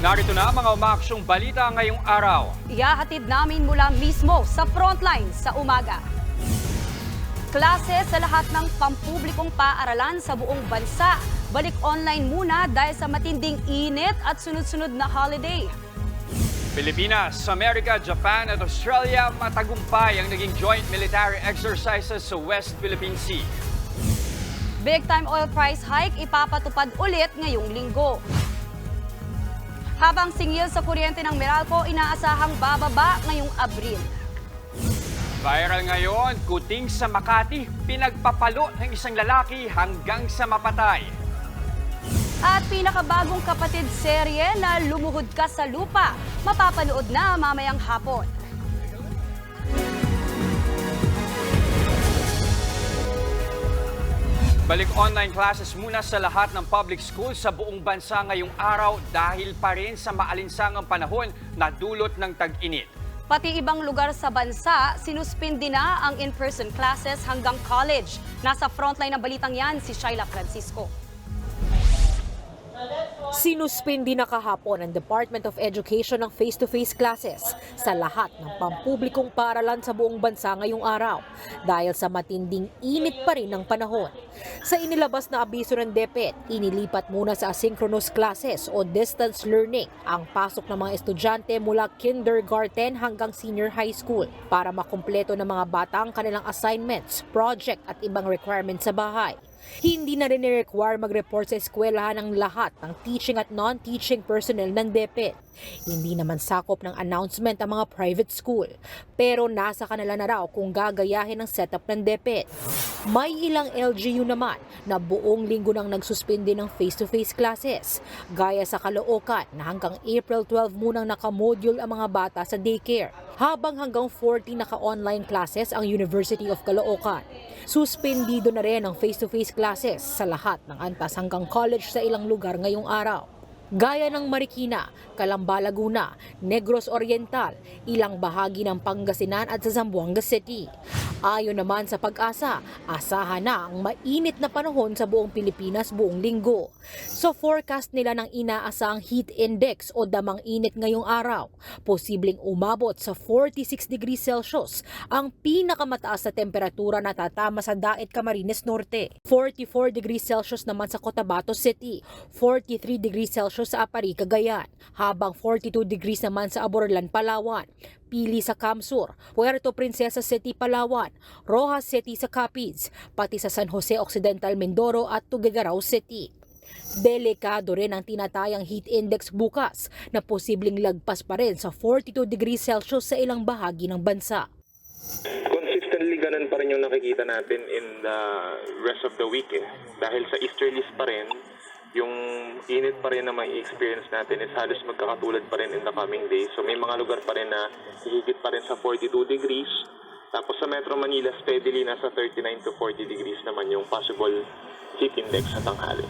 Narito na mga umaksyong balita ngayong araw. Ihahatid namin mula mismo sa frontline sa umaga. Klase sa lahat ng pampublikong paaralan sa buong bansa. Balik online muna dahil sa matinding init at sunod-sunod na holiday. Pilipinas, Amerika, Japan at Australia matagumpay ang naging joint military exercises sa West Philippine Sea. Big time oil price hike ipapatupad ulit ngayong linggo. Habang singil sa kuryente ng Meralco, inaasahang bababa ngayong Abril. Viral ngayon, kuting sa Makati, pinagpapalo ng isang lalaki hanggang sa mapatay. At pinakabagong kapatid serye na Lumuhod Ka sa Lupa, mapapanood na mamayang hapon. Balik online classes muna sa lahat ng public schools sa buong bansa ngayong araw dahil pa rin sa maalinsangang panahon na dulot ng tag-init. Pati ibang lugar sa bansa, sinuspindi na ang in-person classes hanggang college. Nasa frontline ng balitang yan si Shaila Francisco. Sinuspindi na kahapon ang Department of Education ng face-to-face classes sa lahat ng pampublikong paaralan sa buong bansa ngayong araw dahil sa matinding init pa rin ng panahon. Sa inilabas na abiso ng DepEd, inilipat muna sa asynchronous classes o distance learning ang pasok ng mga estudyante mula kindergarten hanggang senior high school para makumpleto ng mga bata ang kanilang assignments, project at ibang requirements sa bahay. Hindi na rin require mag-report sa eskwelahan ng lahat ng teaching at non-teaching personnel ng DepEd. Hindi naman sakop ng announcement ang mga private school. Pero nasa kanila na raw kung gagayahin ang setup ng DepEd. May ilang LGU naman na buong linggo nang nagsuspindi ng face-to-face classes. Gaya sa Caloocan na hanggang April 12 munang nakamodule ang mga bata sa daycare. Habang hanggang 40 naka-online classes ang University of Caloocan. Suspendido na rin ang face-to-face classes sa lahat ng antas hanggang college sa ilang lugar ngayong araw. Gaya ng Marikina, Calamba, Laguna, Negros Oriental, ilang bahagi ng Pangasinan at sa Zamboanga City. Ayon naman sa pag-asa, asahan na ang mainit na panahon sa buong Pilipinas buong linggo. Sa forecast nila ng inaasahang heat index o damang init ngayong araw, posibleng umabot sa 46 degrees Celsius ang pinakamataas na temperatura na tatama sa Daet Camarines Norte. 44 degrees Celsius naman sa Cotabato City, 43 degrees Celsius sa Apari, Cagayan, habang 42 degrees naman sa Aborlan, Palawan, Pili sa Camsur, Puerto Princesa City, Palawan, Rojas City sa Capiz, pati sa San Jose Occidental, Mindoro at Tuguegarao City. Delikado rin ang tinatayang heat index bukas na posibleng lagpas pa rin sa 42 degrees Celsius sa ilang bahagi ng bansa. consistently ganun pa rin yung nakikita natin in the rest of the week eh. Dahil sa easterlies pa rin, yung init pa rin na may experience natin is halos magkakatulad pa rin in the coming days. So may mga lugar pa rin na hihigit pa rin sa 42 degrees. Tapos sa Metro Manila, steadily nasa 39 to 40 degrees naman yung possible heat index sa tanghali.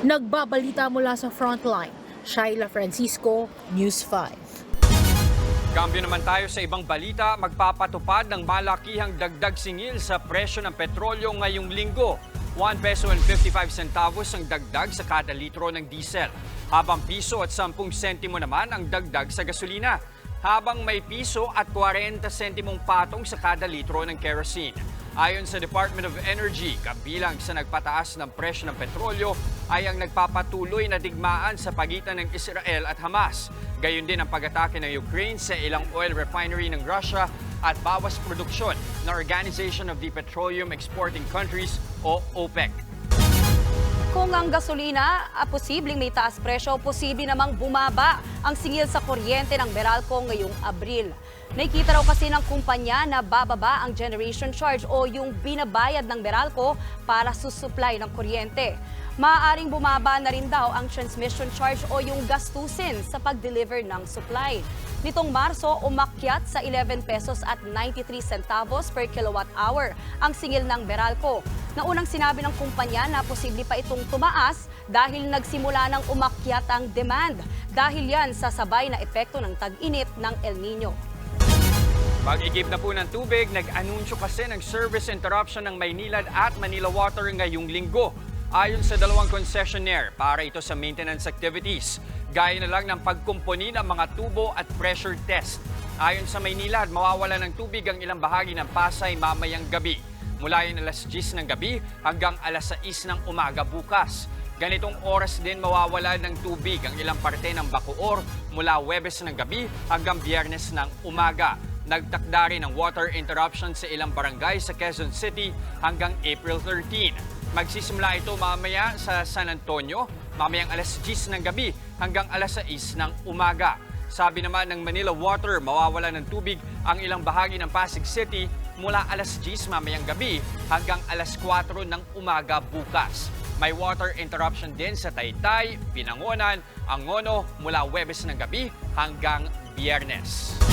Nagbabalita mula sa Frontline, Shaila Francisco, News 5. Kambyo naman tayo sa ibang balita, magpapatupad ng malakihang dagdag singil sa presyo ng petrolyo ngayong linggo. 1 peso and 55 centavos ang dagdag sa kada litro ng diesel, habang piso at 10 sentimo naman ang dagdag sa gasolina, habang may piso at 40 sentimong patong sa kada litro ng kerosene. Ayon sa Department of Energy, kabilang sa nagpataas ng presyo ng petrolyo ay ang nagpapatuloy na digmaan sa pagitan ng Israel at Hamas. Gayon din ang pag-atake ng Ukraine sa ilang oil refinery ng Russia at bawas produksyon ng Organization of the Petroleum Exporting Countries o OPEC. Kung ang gasolina, ah, posibleng may taas presyo, posible namang bumaba ang singil sa kuryente ng Meralco ngayong Abril. Nakikita raw kasi ng kumpanya na bababa ang generation charge o yung binabayad ng Meralco para susupply ng kuryente. Maaaring bumaba na rin daw ang transmission charge o yung gastusin sa pag-deliver ng supply. Nitong Marso, umakyat sa 11 pesos at 93 centavos per kilowatt hour ang singil ng Meralco. Naunang sinabi ng kumpanya na posible pa itong tumaas dahil nagsimula ng umakyat ang demand. Dahil yan sa sabay na epekto ng tag-init ng El Nino. Pag-igib na po ng tubig, nag-anunsyo kasi ng service interruption ng Maynilad at Manila Water ngayong linggo. Ayon sa dalawang concessionaire, para ito sa maintenance activities, gaya na lang ng pagkumpuni ng mga tubo at pressure test. Ayon sa Maynila, mawawala ng tubig ang ilang bahagi ng Pasay mamayang gabi. Mula yung alas 10 ng gabi hanggang alas 6 ng umaga bukas. Ganitong oras din mawawala ng tubig ang ilang parte ng Bacoor mula Webes ng gabi hanggang Biyernes ng umaga. Nagtakda rin ng water interruption sa ilang barangay sa Quezon City hanggang April 13. Magsisimula ito mamaya sa San Antonio, mamayang alas 10 ng gabi hanggang alas 6 ng umaga. Sabi naman ng Manila Water, mawawala ng tubig ang ilang bahagi ng Pasig City mula alas 10 mamayang gabi hanggang alas 4 ng umaga bukas. May water interruption din sa Taytay, Binangonan, Angono mula Webes ng gabi hanggang Biyernes.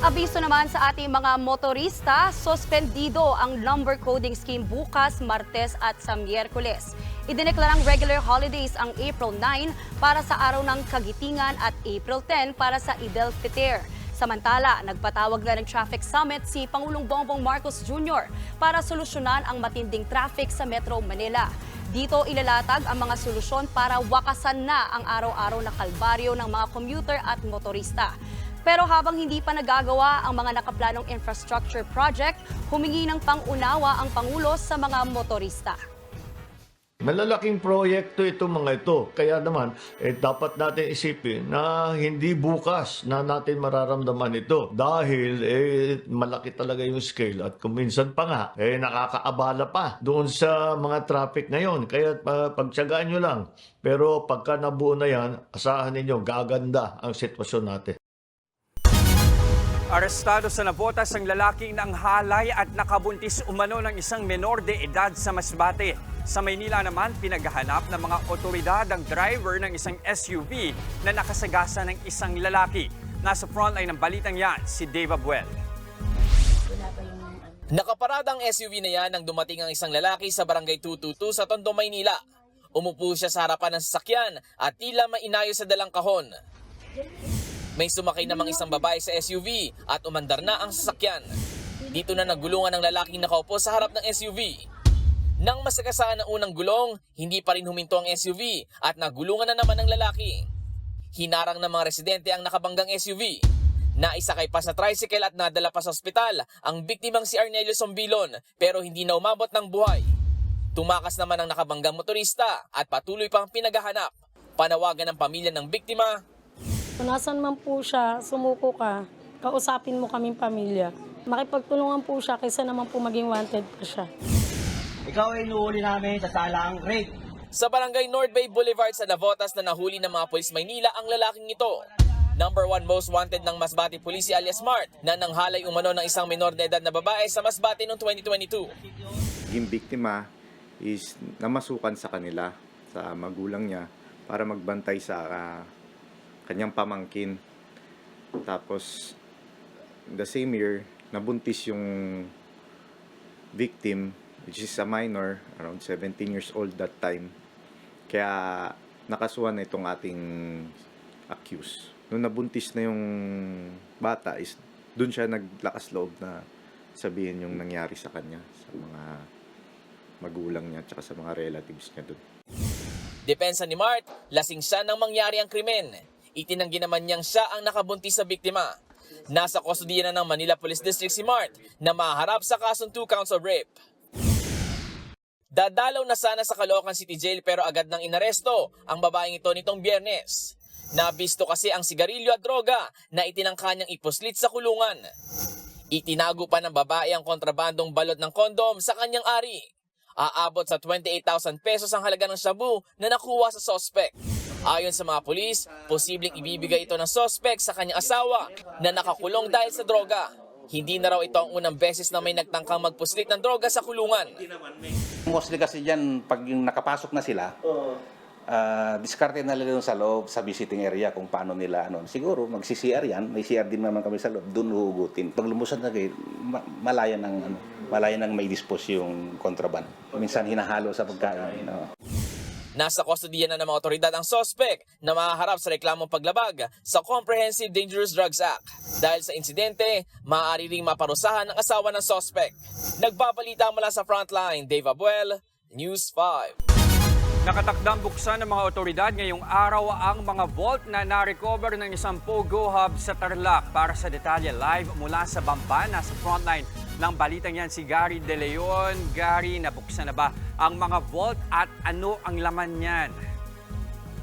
Abiso naman sa ating mga motorista, suspendido ang number coding scheme bukas, Martes at sa Miyerkules. Idineklarang regular holidays ang April 9 para sa araw ng Kagitingan at April 10 para sa Idel Fitr. Samantala, nagpatawag na ng traffic summit si Pangulong Bongbong Marcos Jr. para solusyonan ang matinding traffic sa Metro Manila. Dito ilalatag ang mga solusyon para wakasan na ang araw-araw na kalbaryo ng mga commuter at motorista. Pero habang hindi pa nagagawa ang mga nakaplanong infrastructure project, humingi ng pangunawa ang Pangulo sa mga motorista. Malalaking proyekto ito mga ito. Kaya naman, eh, dapat natin isipin na hindi bukas na natin mararamdaman ito. Dahil eh, malaki talaga yung scale at kuminsan pa nga, eh, nakakaabala pa doon sa mga traffic ngayon. Kaya uh, pagtsagaan nyo lang. Pero pagka nabuo na yan, asahan ninyo, gaganda ang sitwasyon natin. Arestado sa Navotas ang lalaking nang halay at nakabuntis umano ng isang menor de edad sa Masbate. Sa Maynila naman, pinaghahanap ng mga otoridad ang driver ng isang SUV na nakasagasa ng isang lalaki. Nasa frontline ng balitang yan, si Dave Abuel. Nakaparada ang SUV na yan nang dumating ang isang lalaki sa barangay 222 sa Tondo, Maynila. Umupo siya sa harapan ng sasakyan at tila mainayos sa dalang kahon. May sumakay namang isang babae sa SUV at umandar na ang sasakyan. Dito na nagulungan ng lalaking nakaupo sa harap ng SUV. Nang masagasaan ang unang gulong, hindi pa rin huminto ang SUV at nagulungan na naman ng lalaki. Hinarang ng mga residente ang nakabanggang SUV. Naisakay pa sa tricycle at nadala pa sa ospital ang biktimang si Arnelio Sombilon pero hindi na umabot ng buhay. Tumakas naman ang nakabanggang motorista at patuloy pang pinaghahanap. Panawagan ng pamilya ng biktima, Kung nasan man po siya, sumuko ka, kausapin mo kaming pamilya. Makipagtulungan po siya kaysa naman po maging wanted pa siya. Ikaw ay inuuli namin sa salang rape. Sa barangay North Bay Boulevard sa Navotas na nahuli ng mga pulis Maynila ang lalaking ito. Number one most wanted ng Masbate Police alias Smart na nanghalay umano ng isang minor na edad na babae sa Masbate noong 2022. Yung biktima is namasukan sa kanila, sa magulang niya, para magbantay sa ah, kanyang pamangkin. Tapos, the same year, nabuntis yung victim, which is a minor, around 17 years old that time. Kaya, nakasuhan na itong ating accused. Nung nabuntis na yung bata, is doon siya naglakas loob na sabihin yung nangyari sa kanya, sa mga magulang niya, at sa mga relatives niya doon. Depensa ni Mart, lasing siya nang mangyari ang krimen. Itinanggi naman niyang siya ang nakabuntis sa biktima. Nasa kustodiya na ng Manila Police District si Mart na maharap sa kasong 2 counts of rape. Dadalaw na sana sa Caloocan City Jail pero agad nang inaresto ang babaeng ito nitong biyernes. Nabisto kasi ang sigarilyo at droga na itinangka niyang ipuslit sa kulungan. Itinago pa ng babae ang kontrabandong balot ng kondom sa kanyang ari. Aabot sa 28,000 pesos ang halaga ng shabu na nakuha sa sospek. Ayon sa mga pulis, posibleng ibibigay ito ng sospek sa kanyang asawa na nakakulong dahil sa droga. Hindi na raw ito ang unang beses na may nagtangkang magpuslit ng droga sa kulungan. Mostly kasi dyan, pag nakapasok na sila, ah, diskarte na nila sa loob, sa visiting area kung paano nila, ano. Siguro, magsi-CR yan, may CR din naman kami sa loob, doon huhugutin. Pag lumusad na kayo, ma- malaya ng, ano, malaya ng may dispose yung kontraban. Minsan hinahalo sa pagkain. No? Nasa kustodiya na ng mga otoridad ang sospek na mahaharap sa reklamong paglabag sa Comprehensive Dangerous Drugs Act. Dahil sa insidente, maaari ring maparusahan ang asawa ng sospek. Nagbabalita mula sa frontline, Dave Abuel, News 5. Nakatakdang buksan ng mga otoridad ngayong araw ang mga vault na na-recover ng isang Pogo Hub sa Tarlac. Para sa detalye live mula sa Bamban, nasa frontline ng balitang yan si Gary De Leon. Gary, nabuksan na ba ang mga vault at ano ang laman niyan?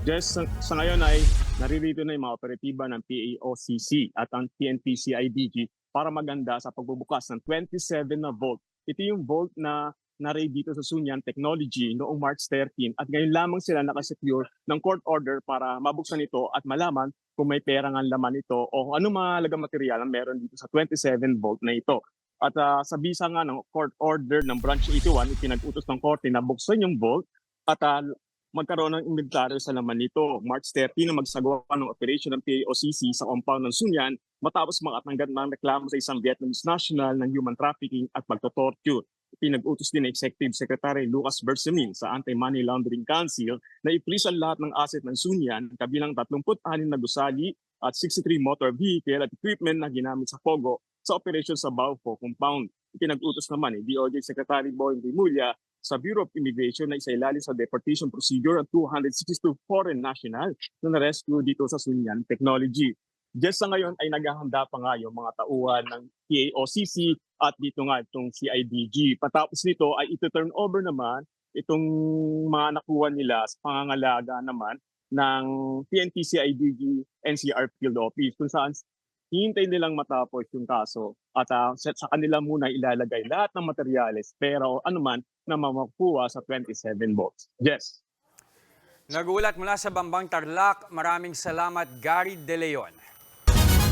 Just sa, sa ngayon ay naririto na yung mga operatiba ng PAOCC at ang PNP-CIDG para maganda sa pagbubukas ng 27 na vault. Ito yung vault na na-raid dito sa Sunyan Technology noong March 13 at ngayon lamang sila nakasecure ng court order para mabuksan ito at malaman kung may pera nga laman ito o ano mga lagang material ang meron dito sa 27 vault na ito. At ah, sa bisa nga ng court order ng Branch 81, ipinag-utos ng korte na buksan yung vault at ah, magkaroon ng inventaryo sa laman nito. March 30 na magsagawa ng operation ng PAOCC sa compound ng Sunyan matapos makatanggap ng reklamo sa isang Vietnamese national ng human trafficking at pagtotorture. Pinag-utos din ng Executive Secretary Lucas Bersamin sa Anti-Money Laundering Council na i-freeze ang lahat ng asset ng Sunyan kabilang 36 na gusali at 63 motor vehicle at equipment na ginamit sa Pogo sa operation sa Baufo compound. Pinag-utos naman ni DOJ Secretary Boying Rimulya sa Bureau of Immigration na isailalim sa deportation procedure ang 262 foreign national na na-rescue dito sa Sunyan Technology. Just sa ngayon ay naghahanda pa nga yung mga tauhan ng PAOCC at dito nga itong CIDG. Patapos nito ay ito-turn over naman itong mga nakuha nila sa pangangalaga naman ng PNP CIDG NCR Field Office kung saan hihintay nilang matapos yung kaso at ah, sa kanila muna ilalagay lahat ng materyales pero anuman na mamakuha sa 27 votes. Yes. Nagulat mula sa Bambang Tarlac, maraming salamat Gary De Leon.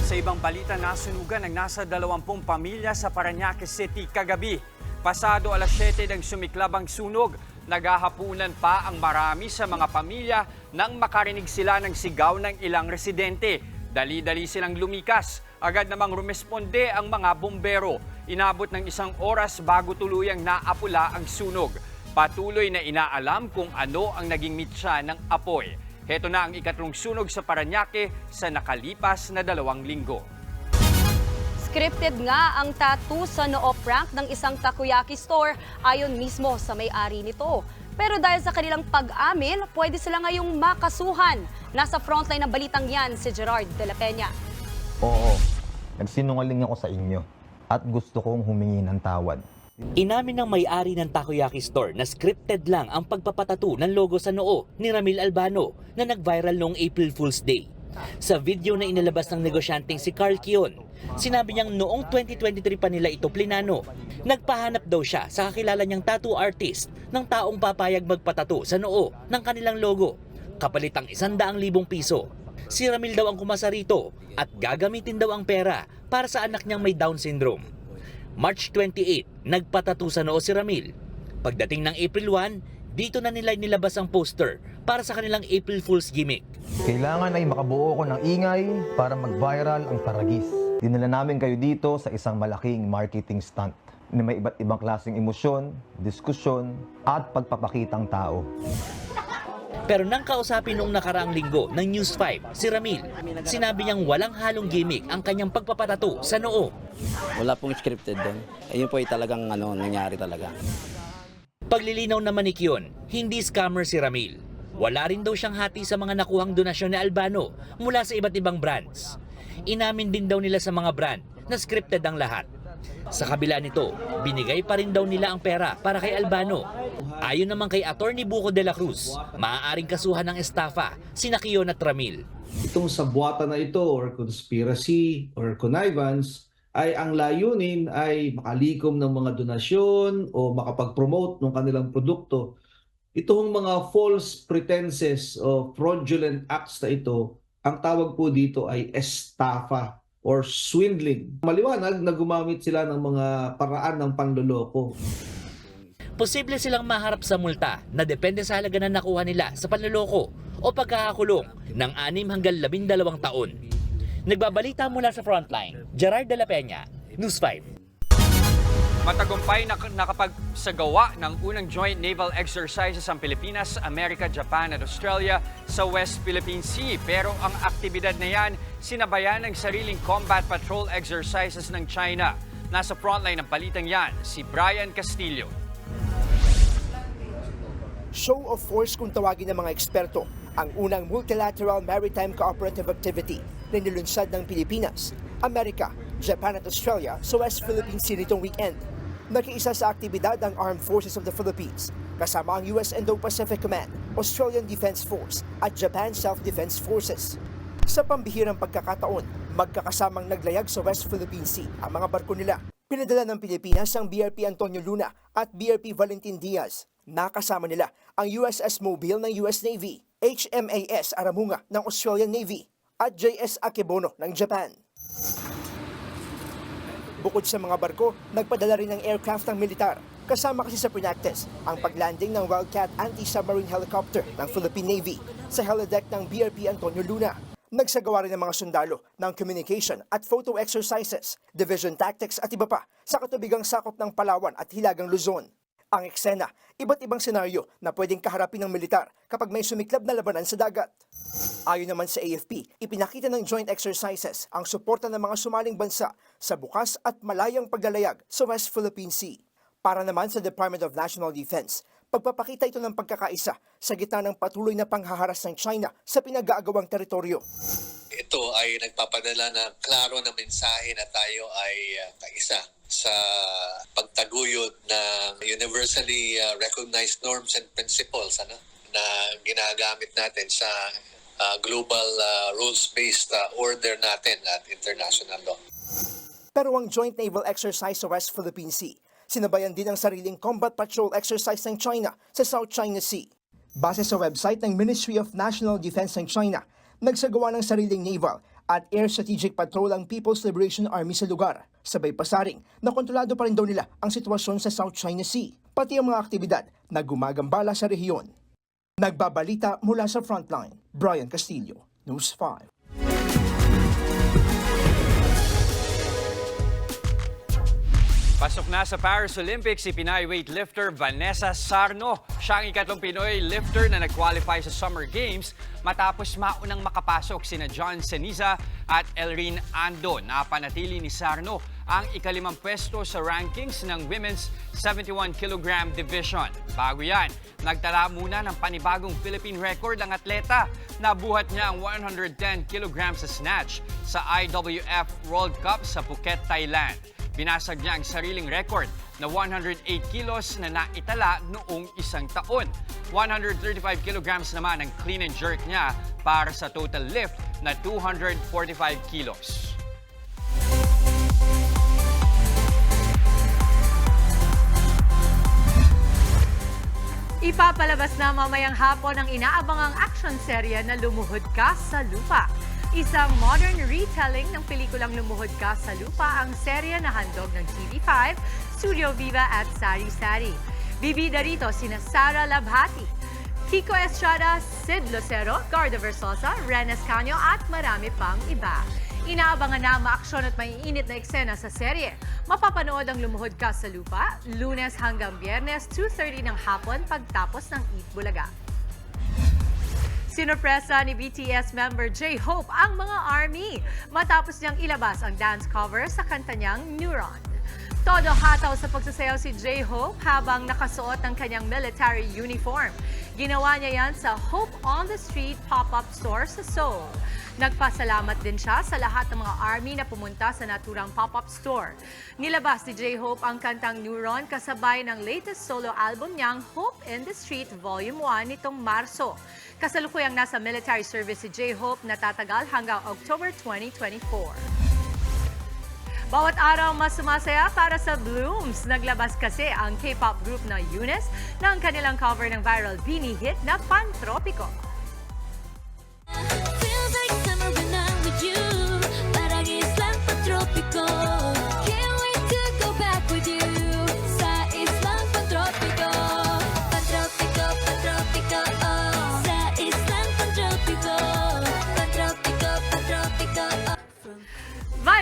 Sa ibang balita, nasunugan ng nasa 20 pamilya sa Parañaque City kagabi. Pasado alas 7 ng sumiklab ang sunog. Naghahapunan pa ang marami sa mga pamilya nang makarinig sila ng sigaw ng ilang residente. Dali-dali silang lumikas. Agad namang rumesponde ang mga bombero. Inabot ng isang oras bago tuluyang naapula ang sunog. Patuloy na inaalam kung ano ang naging mitsa ng apoy. Heto na ang ikatlong sunog sa Parañaque sa nakalipas na dalawang linggo. Scripted nga ang tattoo sa noo prank ng isang takoyaki store ayon mismo sa may-ari nito. Pero dahil sa kanilang pag-amin, pwede sila ngayong makasuhan. Nasa frontline ng balitang yan si Gerard de la Peña. Oo, nagsinungaling ako sa inyo at gusto kong humingi ng tawad. Inamin ng may-ari ng takoyaki store na scripted lang ang pagpapatato ng logo sa noo ni Ramil Albano na nag-viral noong April Fool's Day. Sa video na inilabas ng negosyanteng si Carl Kion, sinabi niyang noong 2023 pa nila ito plinano. Nagpahanap daw siya sa kakilala niyang tattoo artist ng taong papayag magpatato sa noo ng kanilang logo. Kapalit ang 100,000 piso. Si Ramil daw ang kumasa rito at gagamitin daw ang pera para sa anak niyang may Down syndrome. March 28, nagpatato sa noo si Ramil. Pagdating ng April 1, dito na nila nilabas ang poster para sa kanilang April Fool's gimmick. Kailangan ay makabuo ko ng ingay para mag-viral ang taragis. Dinala namin kayo dito sa isang malaking marketing stunt na may iba't ibang klaseng emosyon, diskusyon, at pagpapakitang tao. Pero nang kausapin noong nakaraang linggo ng News 5 si Ramil, sinabi niyang walang halong gimmick ang kanyang pagpapatato sa noo. Wala pong scripted doon. Ayun po ay talagang ano, nangyari talaga. Paglilinaw naman ni Kion, hindi scammer si Ramil. Wala rin daw siyang hati sa mga nakuhang donasyon ni Albano mula sa iba't ibang brands. Inamin din daw nila sa mga brand na scripted ang lahat. Sa kabila nito, binigay pa rin daw nila ang pera para kay Albano. Ayon naman kay Attorney Buco de la Cruz, maaaring kasuhan ng estafa sina Kion at Ramil. itong sabuatan na ito or conspiracy or connivance ay ang layunin ay makalikom ng mga donasyon o makapag-promote ng kanilang produkto. Itong mga false pretenses o fraudulent acts na ito, ang tawag po dito ay estafa or swindling. Maliwanag na gumamit sila ng mga paraan ng panloloko. Posible silang maharap sa multa na depende sa halaga na nakuha nila sa panloloko o pagkakakulong ng 6 hanggang 12 taon. Nagbabalita mula sa Frontline, Gerard de la Peña, News 5. Matagumpay na nakapagsagawa ng unang joint naval exercises ang Pilipinas, Amerika, Japan at Australia sa West Philippine Sea. Pero ang aktibidad na yan, sinabayan ng sariling combat patrol exercises ng China. Nasa frontline ng palitang yan, si Brian Castillo. show of force kung tawagin ng mga eksperto ang unang multilateral maritime cooperative activity na nilunsad ng Pilipinas, Amerika, Japan at Australia sa West Philippine Sea nitong weekend. Nakiisa sa aktibidad ang Armed Forces of the Philippines, kasama ang US Indo-Pacific Command, Australian Defense Force at Japan Self-Defense Forces. Sa pambihirang pagkakataon, magkakasamang naglayag sa West Philippine Sea ang mga barko nila. Pinadala ng Pilipinas ang BRP Antonio Luna at BRP Valentin Diaz. Nakasama nila ang USS Mobile ng US Navy, HMAS Aramunga ng Australian Navy at JS Akebono ng Japan. Bukod sa mga barko, nagpadala rin ng aircraft ng militar. Kasama kasi sa Pinactes ang paglanding ng Wildcat anti-submarine helicopter ng Philippine Navy sa helideck ng BRP Antonio Luna. Nagsagawa rin ng mga sundalo ng communication at photo exercises, division tactics at iba pa sa katubigang sakop ng Palawan at Hilagang Luzon. Ang eksena, iba't ibang senaryo na pwedeng kaharapin ng militar kapag may sumiklab na labanan sa dagat. Ayon naman sa AFP, ipinakita ng joint exercises ang suporta ng mga sumaling bansa sa bukas at malayang paglalayag sa West Philippine Sea. Para naman sa Department of National Defense, pagpapakita ito ng pagkakaisa sa gitna ng patuloy na panghaharas ng China sa pinag-aagawang teritoryo. ito ay nagpapadala ng klaro na mensahe na tayo ay uh, kaisa sa pagtaguyod ng universally uh, recognized norms and principles ano, na ginagamit natin sa uh, global uh, rules-based uh, order natin at international law. Pero ang joint naval exercise sa West Philippine Sea, sinabayan din ang sariling combat patrol exercise ng China sa South China Sea. Base sa website ng Ministry of National Defense ng China, nagsagawa ng sariling naval at air strategic patrol ang People's Liberation Army sa lugar. Sabay pasaring na kontrolado pa rin daw nila ang sitwasyon sa South China Sea, pati ang mga aktibidad na gumagambala sa rehiyon. Nagbabalita mula sa frontline, Brian Castillo, News 5. Pasok na sa Paris Olympics si Pinay weightlifter Vanessa Sarno. Siya ang ikatlong Pinoy lifter na nag-qualify sa Summer Games matapos maunang makapasok sina John Ceniza at Elrin Ando. Napanatili ni Sarno ang ikalimang pwesto sa rankings ng Women's 71 kg division. Bago yan, nagtala muna ng panibagong Philippine record ang atleta. Nabuhat niya ang 110 kg sa snatch sa IWF World Cup sa Phuket, Thailand. Binasag niya ang sariling record na 108 kilos na naitala noong isang taon. 135 kilograms naman ang clean and jerk niya para sa total lift na 245 kilos. Ipapalabas na mamayang hapon ang inaabangang action serye na Lumuhod Ka sa Lupa. Isang modern retelling ng pelikulang Lumuhod Ka sa Lupa ang serye na handog ng TV5, Studio Viva at Sari Sari. Bibida rito sina Sara Labhati, Kiko Estrada, Sid Lucero, Garda Versosa, Ren Escanio at marami pang iba. Inaabangan na maaksyon at maiinit na eksena sa serye. Mapapanood ang Lumuhod Ka sa Lupa, lunes hanggang biyernes, 2.30 ng hapon pagtapos ng Eat Bulaga. Sinupresa ni BTS member J-Hope ang mga ARMY matapos niyang ilabas ang dance cover sa kanta niyang Neuron. Todo hataw sa pagsasayaw si J-Hope habang nakasuot ng kanyang military uniform. Ginawa niya yan sa Hope on the Street pop-up store sa Seoul. Nagpasalamat din siya sa lahat ng mga ARMY na pumunta sa naturang pop-up store. Nilabas ni J-Hope ang kantang Neuron kasabay ng latest solo album niyang Hope in the Street Volume 1 nitong Marso. Kasalukuyang nasa military service si J-Hope na tatagal hanggang October 2024. Bawat araw mas sumasaya para sa Blooms. Naglabas kasi ang K-pop group na Eunice ng kanilang cover ng viral Beanie hit na Pantropiko. Feels like summer when I'm with you. Parang islang patropiko.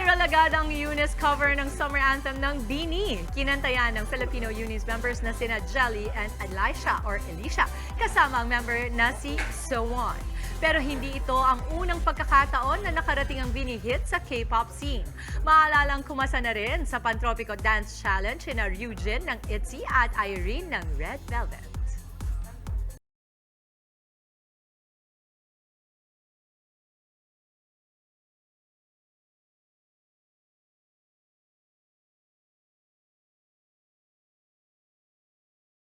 Viral agad ang Eunice cover ng summer anthem ng Beanie. Kinantayan ng Filipino Eunice members na sina Jelly and Elisha or Elisha kasama ang member na si Sowon. Pero hindi ito ang unang pagkakataon na nakarating ang Beanie hit sa K-pop scene. Maalalang kumasa na rin sa Pantropico Dance Challenge na Ryujin ng ITZY at Irene ng Red Velvet.